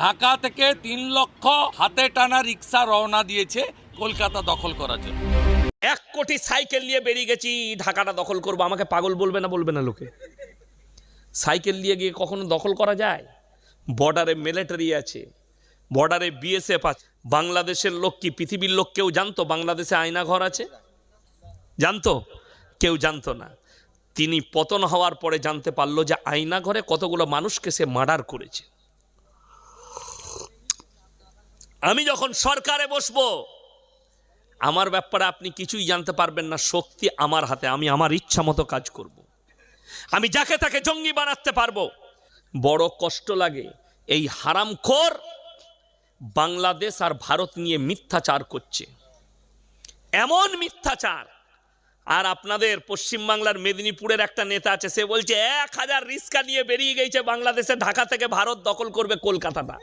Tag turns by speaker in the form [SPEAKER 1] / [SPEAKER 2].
[SPEAKER 1] ঢাকা থেকে তিন লক্ষ হাতে টানা রিক্সা রওনা দিয়েছে কলকাতা দখল করার জন্য।
[SPEAKER 2] এক কোটি সাইকেল নিয়ে বেরিয়ে গেছি, ঢাকাটা দখল করব। আমাকে পাগল বলবে না বলবে না লোকে? সাইকেল নিয়ে গিয়ে কখনো দখল করা যায়? বর্ডারে মিলিটারি আছে, বর্ডারে বিএসএফ আছে। বাংলাদেশের লোক কি পৃথিবীর লোক কেউ জানতো? বাংলাদেশে আয়না ঘর আছে? জানতো? কেউ জানতো না। তিনি পতন হওয়ার পরে জানতে পারল যে আয়না ঘরে কতগুলো মানুষকে সে মার্ডার করেছে। আমি যখন সরকারে বসব, আমার ব্যাপারে আপনি কিছুই জানতে পারবেন না, শক্তি আমার হাতে, আমি আমার ইচ্ছা মতো কাজ করব। আমি যাকে তাকে জঙ্গি বানাতে পারব। বড় কষ্ট লাগে এই হারামখোর বাংলাদেশ আর ভারত নিয়ে মিথ্যাচার করছে। এমন মিথ্যাচার। আর আপনাদের পশ্চিমবাংলার মেদিনীপুরের একটা নেতা আছে, সে বলছে, এক হাজার রিস্কা নিয়ে বেরিয়ে গেছে বাংলাদেশে, ঢাকা থেকে ভারত দখল করবে কলকাতাটা।